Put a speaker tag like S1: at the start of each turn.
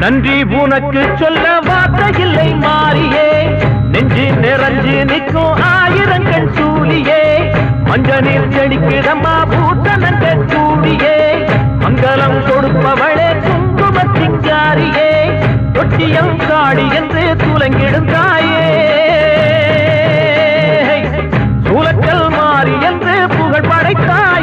S1: நன்றி உனக்கு சொல்ல வார்த்தை இல்லை மாறியே. நெஞ்சு நிறைஞ்சு நிற்கும் ஆயிரங்கள் சூழியே மஞ்ச நீர் செடிக்கிடமா பூத்தனங்கள் சூடியே மங்களம் கொடுப்பவளே குங்குமத்திக்காரியே தொட்டியம் காடி என்று துலங்கிடும் தாயே. சூலக்கல் மாறி என்று புகழ் படைத்தார்